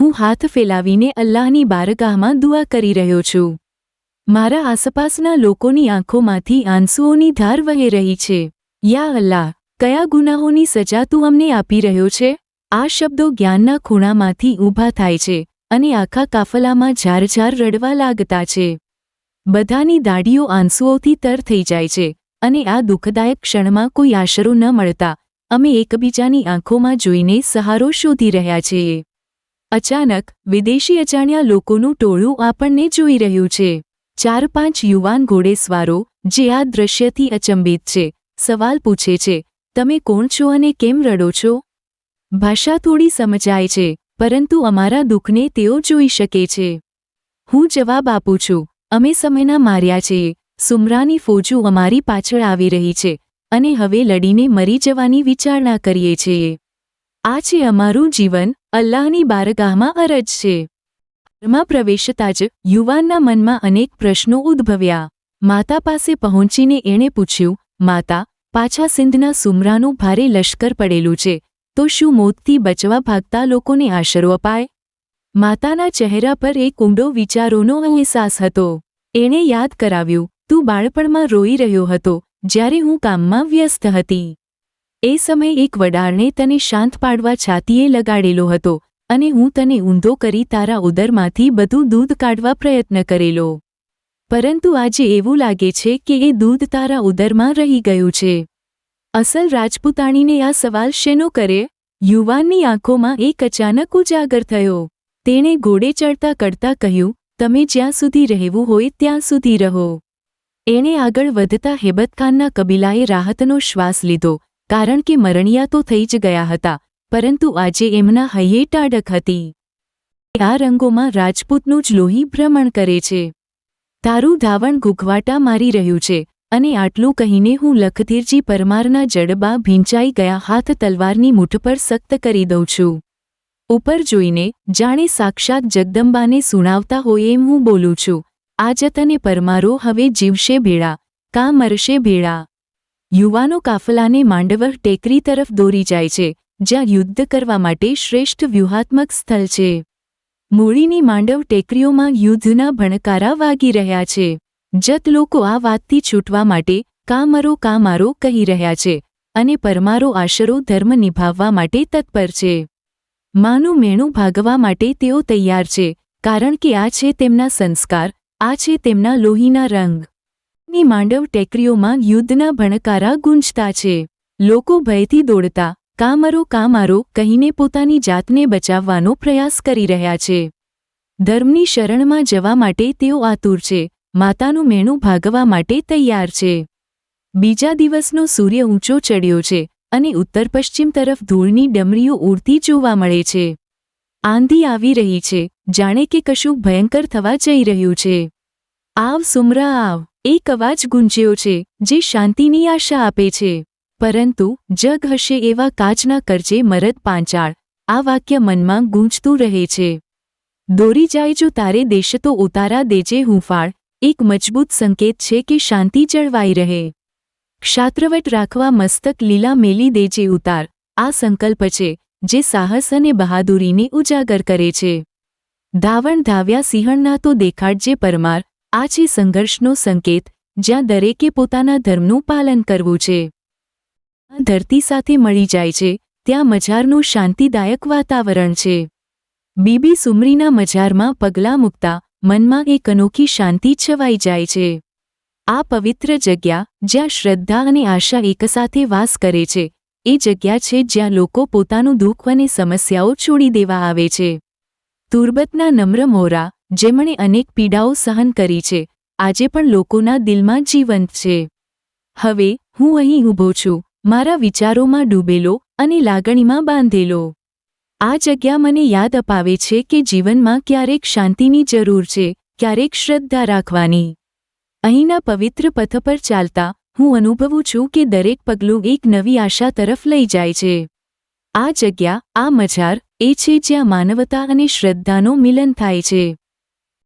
હું હાથ ફેલાવીને અલ્લાહની બારગાહમાં દુઆ કરી રહ્યો છું. મારા આસપાસના લોકોની આંખોમાંથી આંસુઓની ધાર વહી રહી છે. યા અલ્લાહ, કયા ગુનાહોની સજા તું અમને આપી રહ્યો છે? આ શબ્દો જ્ઞાનના ખૂણામાંથી ઊભા થાય છે અને આખા કાફલામાં ઝારઝાર રડવા લાગતા છે. બધાની દાઢીઓ આંસુઓથી તર થઈ જાય છે અને આ દુઃખદાયક ક્ષણમાં કોઈ આશરો ન મળતા. અમે એકબીજાની આંખોમાં જોઈને સહારો શોધી રહ્યા છીએ. અચાનક, વિદેશી અજાણ્યા લોકોનું ટોળું આપણને જોઈ રહ્યું છે. ચાર પાંચ યુવાન ઘોડેસવારો, જે આ દ્રશ્યથી અચંબિત છે, સવાલ પૂછે છે, તમે કોણ છો અને કેમ રડો છો? ભાષા થોડી સમજાય છે, પરંતુ અમારા દુઃખને તેઓ જોઈ શકે છે. હું જવાબ આપું છું, અમે સમયના માર્યા છીએ, સુમરાની ફોજું અમારી પાછળ આવી રહી છે, અને હવે લડીને મરી જવાની વિચારણા કરીએ છીએ. આ છે અમારું જીવન અલ્લાહની બારગાહમાં અરજ છે. ઘરમાં પ્રવેશતા જ યુવાનના મનમાં અનેક પ્રશ્નો ઉદ્ભવ્યા. માતા પાસે પહોંચીને એણે પૂછ્યું, માતા, પાછા સિંધના સુમરાનું ભારે લશ્કર પડેલું છે, તો શું મોતથી બચવા ભાગતા લોકોને આશરો અપાય? માતાના ચહેરા પર એક ઊંડો વિચારોનો અહેસાસ હતો. એણે યાદ કરાવ્યું, તું બાળપણમાં રોઈ રહ્યો હતો, જ્યારે હું કામમાં વ્યસ્ત હતી. એ સમયે એક વડાળને તને શાંત પાડવા છાતીએ લગાડેલો હતો અને હું તને ઊંધો કરી તારા ઉદરમાંથી બધું દૂધ કાઢવા પ્રયત્ન કરેલો. પરંતુ આજે એવું લાગે છે કે એ દૂધ તારા ઉદરમાં રહી ગયું છે. અસલ રાજપૂતાણીને આ સવાલ શેનો કરે? યુવાનની આંખોમાં એક અચાનક ઉજાગર થયો. તેણે ઘોડે ચડતા કરતા કહ્યું, તમે જ્યાં સુધી રહેવું હોય ત્યાં સુધી રહો. એણે આગળ વધતા હેબતખાનના કબીલાએ રાહતનો શ્વાસ લીધો કારણ કે મરણિયા તો થઈ જ ગયા હતા, પરંતુ આજે એમના હૈયે ટાઢક હતી. આ રંગોમાં રાજપૂતનું જ લોહી ભ્રમણ કરે છે. તારું ધાવણ ઘૂઘવાટા મારી રહ્યું છે, અને આટલું કહીને હું લખધીરજી પરમારના જડબા ભીંચાઈ ગયા હાથ તલવારની મૂઠ પર સખ્ત કરી દઉં છું. ઉપર જોઈને જાણે સાક્ષાત જગદંબાને સુણાવતા હોય એમ હું બોલું છું, આ જતને પરમારો હવે જીવશે ભેળા, કા મરશે ભેળા? યુવાનો કાફલાને માંડવર ટેકરી તરફ દોરી જાય છે, જ્યાં યુદ્ધ કરવા માટે શ્રેષ્ઠ વ્યૂહાત્મક સ્થળ છે. મૂળીની માંડવ ટેકરીઓમાં યુદ્ધના ભણકારા વાગી રહ્યા છે. જત લોકો આ વાતથી છૂટવા માટે કામરો કામારો કહી રહ્યા છે અને પરમારો આશરો ધર્મ નિભાવવા માટે તત્પર છે. માનું મેણું ભાગવા માટે તેઓ તૈયાર છે, કારણ કે આ છે તેમના સંસ્કાર, આ છે તેમના લોહીના રંગ. ની માંડવ ટેકરીઓમાં યુદ્ધના ભણકારા ગુંજતા છે. લોકો ભયથી દોડતા, કામરો કામારો કહીને પોતાની જાતને બચાવવાનો પ્રયાસ કરી રહ્યા છે. ધર્મની શરણમાં જવા માટે તેઓ આતુર છે, માતાનું મેણું ભાગવા માટે તૈયાર છે. બીજા દિવસનો સૂર્ય ઊંચો ચડ્યો છે અને ઉત્તર પશ્ચિમ તરફ ધૂળની ડમરીઓ ઉડતી જોવા મળે છે. આંધી આવી રહી છે, જાણે કે કશું ભયંકર થવા જઈ રહ્યું છે. આવ સુમરા, આવ. એક અવાજ ગુંજ્યો છે, જે શાંતિની આશા આપે છે. પરંતુ, જગ હશે એવા કાચના કરજે મરદ પાંચાળ. આ વાક્ય મનમાં ગૂંજતું રહે છે. દોરી જાય જો તારે દેશ તો ઉતારા દેજે હુંફાળ. એક મજબૂત સંકેત છે કે શાંતિ જળવાઈ રહે. ક્ષાત્રવટ રાખવા મસ્તક લીલા મેલી દેજે ઉતાર. આ સંકલ્પ છે, જે સાહસ અને બહાદુરીને ઉજાગર કરે છે. ધાવણ ધાવ્યા સિંહણના તો દેખાડજે પરમાર. આ છે સંઘર્ષનો સંકેત જ્યાં દરેકે પોતાના ધર્મનું પાલન કરવું છે. આ ધરતી સાથે મળી જાય છે, ત્યાં મજારનું શાંતિદાયક વાતાવરણ છે. બીબી સુમરીના મજારમાં પગલાં મૂકતા મનમાં એક અનોખી શાંતિ છવાઈ જાય છે. આ પવિત્ર જગ્યા જ્યાં શ્રદ્ધા અને આશા એકસાથે વાસ કરે છે, એ જગ્યા છે જ્યાં લોકો પોતાનું દુઃખ અને સમસ્યાઓ છોડી દેવા આવે છે. તુર્બતના નમ્ર મોરા જેમણે અનેક પીડાઓ સહન કરી છે, આજે પણ લોકોના દિલમાં જીવંત છે. હવે, હું અહીં ઊભો છું, મારા વિચારોમાં ડૂબેલો અને લાગણીમાં બાંધેલો. આ જગ્યા મને યાદ અપાવે છે કે જીવનમાં ક્યારેક શાંતિની જરૂર છે, ક્યારેક શ્રદ્ધા રાખવાની. અહીંના પવિત્ર પથ પર ચાલતા, હું અનુભવું છું કે દરેક પગલું એક નવી આશા તરફ લઈ જાય છે. આ જગ્યા, આ મજાર એ છે જ્યાં માનવતા અને શ્રદ્ધાનો મિલન થાય છે.